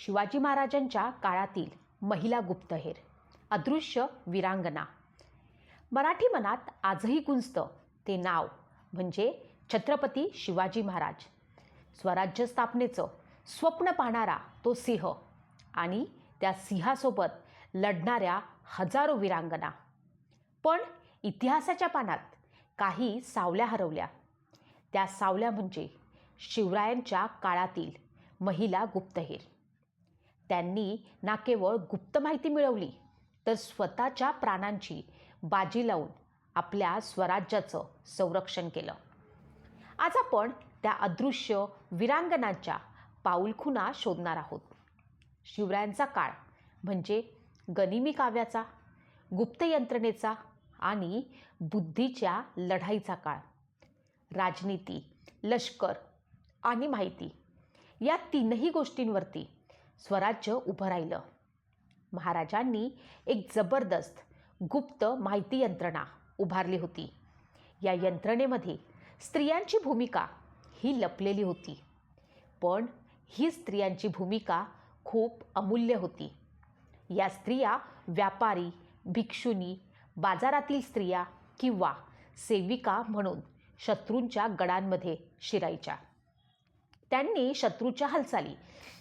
शिवाजी महाराजांच्या काळातील महिला गुप्तहेर. अदृश्य वीरांगना. मराठी मनात आजही गुंजतं ते नाव म्हणजे छत्रपती शिवाजी महाराज. स्वराज्य स्थापनेचं स्वप्न पाहणारा तो सिंह आणि त्या सिंहासोबत लढणाऱ्या हजारो वीरांगना. पण इतिहासाच्या पानात काही सावल्या हरवल्या. त्या सावल्या म्हणजे शिवरायांच्या काळातील महिला गुप्तहेर. त्यांनी ना केवळ गुप्त माहिती मिळवली तर स्वतःच्या प्राणांची बाजी लावून आपल्या स्वराज्याचं संरक्षण केलं. आज आपण त्या अदृश्य वीरांगणांच्या पाऊलखुणा शोधणार आहोत. शिवरायांचा काळ म्हणजे गनिमी काव्याचा गुप्त यंत्रणेचा आणि बुद्धीच्या लढाईचा काळ. राजनीती लष्कर आणि माहिती या तीनही गोष्टींवरती स्वराज्य उभं राहिलं. महाराजांनी एक जबरदस्त गुप्त माहिती यंत्रणा उभारली होती. या यंत्रणेमध्ये स्त्रियांची भूमिका ही लपलेली होती. पण ही स्त्रियांची भूमिका खूप अमूल्य होती. या स्त्रिया व्यापारी भिक्षुनी बाजारातील स्त्रिया किंवा सेविका म्हणून शत्रूंच्या गडांमध्ये शिरायच्या. त्यांनी शत्रूच्या हालचाली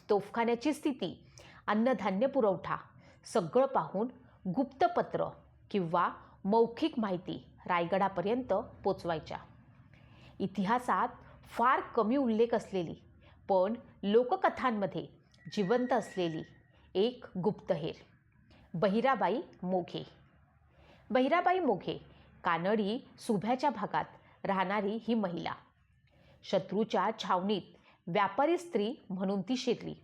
तोफखान्याची स्थिती अन्नधान्य पुरवठा सगळं पाहून गुप्तपत्र किंवा मौखिक माहिती रायगडापर्यंत पोचवायच्या. इतिहासात फार कमी उल्लेख असलेली पण लोककथांमध्ये जिवंत असलेली एक गुप्तहेर बहिराबाई मोघे. बहिराबाई मोघे कानडी सुभ्याच्या भागात राहणारी ही महिला. शत्रूच्या छावणीत व्यापारी स्त्री म्हणून ती शिरली.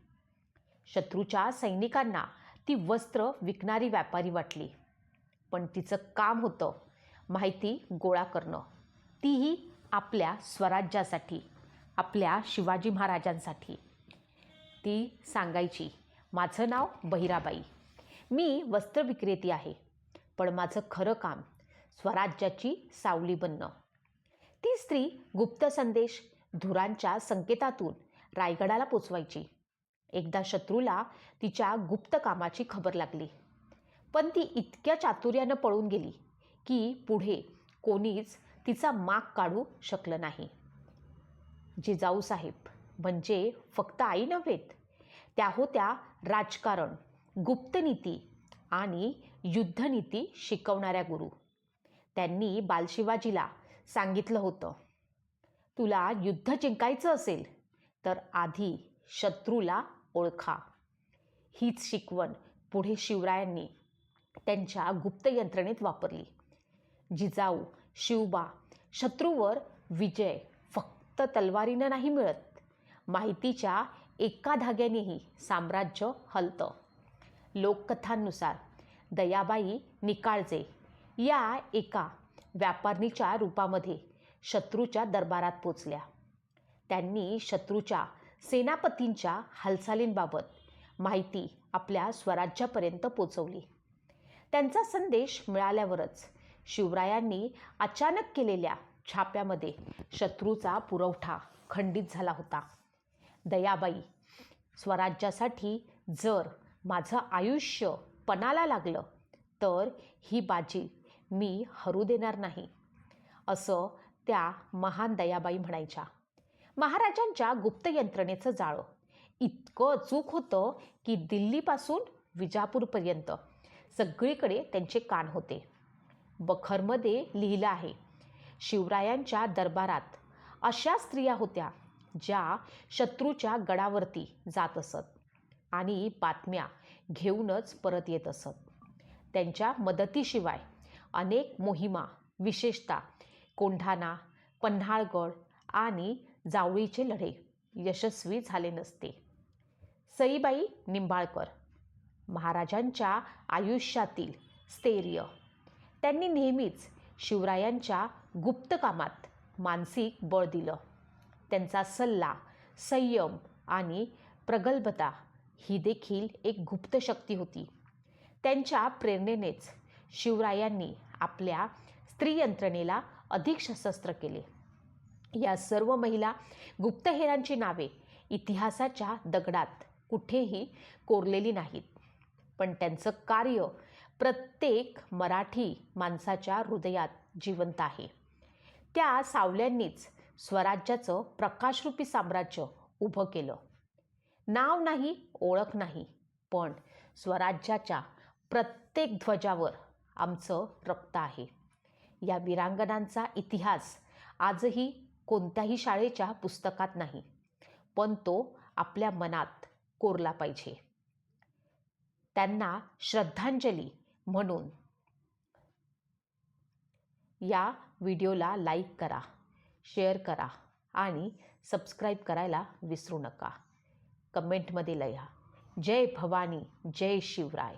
शत्रूच्या सैनिकांना ती वस्त्र विकणारी व्यापारी वाटली. पण तिचं काम होतं माहिती गोळा करणं. तीही आपल्या स्वराज्यासाठी आपल्या शिवाजी महाराजांसाठी. ती सांगायची माझं नाव बहिराबाई. मी वस्त्र विक्रेती आहे पण माझं खरं काम स्वराज्याची सावली बनणं. ती स्त्री गुप्त संदेश धुरांच्या संकेतातून रायगडाला पोचवायची. एकदा शत्रूला तिच्या गुप्त कामाची खबर लागली. पण ती इतक्या चातुर्यानं पळून गेली की पुढे कोणीच तिचा माग काढू शकलं नाही. जिजाऊसाहेब म्हणजे फक्त आई नव्हेत त्या होत्या राजकारण गुप्तनीती आणि युद्धनीती शिकवणाऱ्या गुरु. त्यांनी बालशिवाजीला सांगितलं होतं तुला युद्ध जिंकायचं असेल तर आधी शत्रूला ओळखा. हीच शिकवण पुढे शिवरायांनी त्यांच्या गुप्त यंत्रणेत वापरली. जिजाऊ शिवबा शत्रूवर विजय फक्त तलवारीनं नाही मिळत. माहितीच्या एका धाग्यानेही साम्राज्य हलतं. लोककथांनुसार दयाबाई निकाळजे या एका व्यापारणीच्या रूपामध्ये शत्रूच्या दरबारात पोचल्या. त्यांनी शत्रूच्या सेनापतींच्या हालचालींबाबत माहिती आपल्या स्वराज्यापर्यंत पोचवली. त्यांचा संदेश मिळाल्यावरच शिवरायांनी अचानक केलेल्या छाप्यामध्ये शत्रूचा पुरवठा खंडित झाला होता. दयाबाई स्वराज्यासाठी जर माझं आयुष्य पणाला लागलं तर ही बाजी मी हरू देणार नाही. असं त्या महान दयाबाई म्हणायच्या महाराजांच्या गुप्त यंत्रणेचं जाळं. इतकं अचूक होतं की दिल्लीपासून विजापूरपर्यंत सगळीकडे त्यांचे कान होते. बखरमध्ये लिहिलं आहे शिवरायांच्या दरबारात अशा स्त्रिया होत्या ज्या शत्रूच्या गडावरती जात असत आणि बातम्या घेऊनच परत येत असत. त्यांच्या मदतीशिवाय अनेक मोहिमा विशेषतः कोंढाणा पन्हाळगड आणि जावळीचे लढे यशस्वी झाले नसते. सईबाई निंबाळकर महाराजांच्या आयुष्यातील स्थैर्य. त्यांनी नेहमीच शिवरायांच्या गुप्त कामात मानसिक बळ दिलं. त्यांचा सल्ला संयम आणि प्रगल्भता ही देखील एक गुप्त शक्ती होती. त्यांच्या प्रेरणेनेच शिवरायांनी आपल्या स्त्री यंत्रणेला अधिक सशस्त्र केले. या सर्व महिला गुप्तहेरांची नावे इतिहासाच्या दगडात कुठेही कोरलेली नाहीत. पण त्यांचं कार्य प्रत्येक मराठी माणसाच्या हृदयात जिवंत आहे. त्या सावल्यांनीच स्वराज्याचं प्रकाशरूपी साम्राज्य उभं केलं. नाव नाही ओळख नाही पण स्वराज्याच्या प्रत्येक ध्वजावर आमचं रक्त आहे. या वीरांगणांचा इतिहास आजही कोणत्याही शाळेच्या पुस्तकात नाही पण तो आपल्या मनात कोरला पाहिजे. त्यांना श्रद्धांजली म्हणून. या व्हिडिओला लाईक करा शेअर करा आणि सबस्क्राईब करायला विसरू नका. कमेंटमध्ये लिहा जय भवानी जय शिवराय.